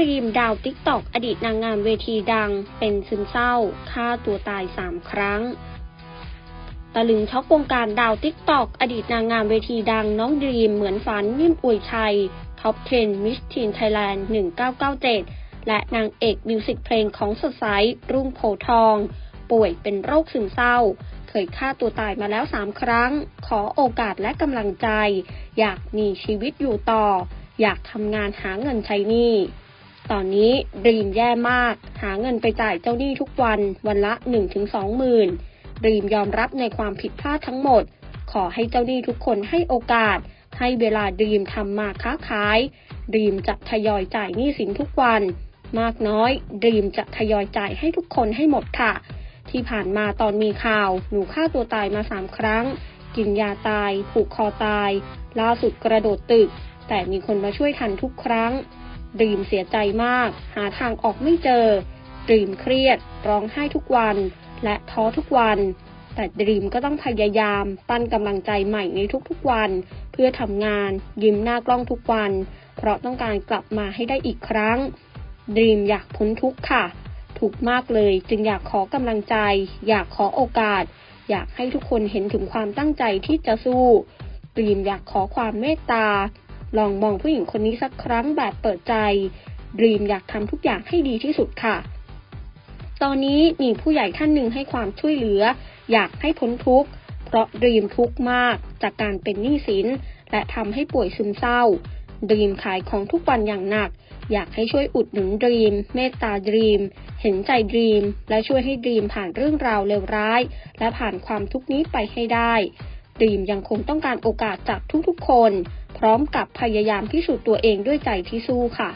รีมดาวติ๊กตอกอดีตนางงามเวทีดัง เป็นซึมเศร้าฆ่าตัวตายสามครั้ง ตะลึงช็อกวงการดาวติ๊กตอกอดีตนางงามเวทีดังน้องดรีมเหมือนฝันนิ่มอวยชัยท็อป 10 มิสทีนไทยแลนด์ 1997 และนางเอกมิวสิกเพลงของสดใสรุ่งโพทอง ป่วยเป็นโรคซึมเศร้า เคยฆ่าตัวตายมาแล้วสามครั้ง ขอโอกาสและกำลังใจ อยากมีชีวิตอยู่ต่อ อยากทำงานหาเงินใช้หนี้ ตอนนี้ดรีมแย่มาก หาเงินไปจ่ายเจ้าหนี้ทุกวัน วันละ 1-2หมื่นดรีมยอมรับในความผิดพลาดทั้งหมด ขอให้เจ้าหนี้ทุกคนให้โอกาส ให้เวลาดรีมทำมาค้าขายดรีมจะทยอยจ่ายหนี้สินทุกวัน มากน้อยดรีมจะทยอยจ่ายให้ทุกคนให้หมดค่ะ ที่ผ่านมาตอนมีข่าว หนูฆ่าตัวตายมาสามครั้ง กินยาตาย ผูกคอตาย ล่าสุดกระโดดตึก แต่มีคนมาช่วยทันทุกครั้ง ดรีมเสียใจมาก หาทางออกไม่เจอ ดรีมเครียด ร้องไห้ทุกวัน และท้อทุกวัน แต่ดรีมก็ต้องพยายาม ปั้นกำลังใจใหม่ในทุกๆวัน เพื่อทำงาน ยิ้มหน้ากล้องทุกวัน เพราะต้องการกลับมาให้ได้อีกครั้ง ดรีมอยากพ้นทุกข์ค่ะถูกมากเลยจึงอยากขอกำลังใจ อยากขอโอกาส อยากให้ทุกคนเห็นถึงความตั้งใจที่จะสู้ดรีมอยากขอความเมตตา ลองมองผู้หญิงคนนี้สักครั้งแบบเปิดใจดรีมอยากทำทุกอย่างให้ดีที่สุดค่ะ ตอนนี้มีผู้ใหญ่ท่านหนึ่งให้ความช่วยเหลือ อยากให้พ้นทุกข์ เพราะดรีมทุกข์มากจากการเป็นหนี้สิน และทำให้ป่วยซึมเศร้าดรีมขายของทุกวันอย่างหนัก อยากให้ช่วยอุดหนุนดรีม เมตตาดรีม เห็นใจดรีม และช่วยให้ดรีมผ่านเรื่องราวเลวร้าย และผ่านความทุกข์นี้ไปให้ได้ดรีมยังคงต้องการโอกาสจากทุกๆคน ร้อมกับพยายามพิสูจน์ตัวเองด้วยใจที่สู้ค่ะ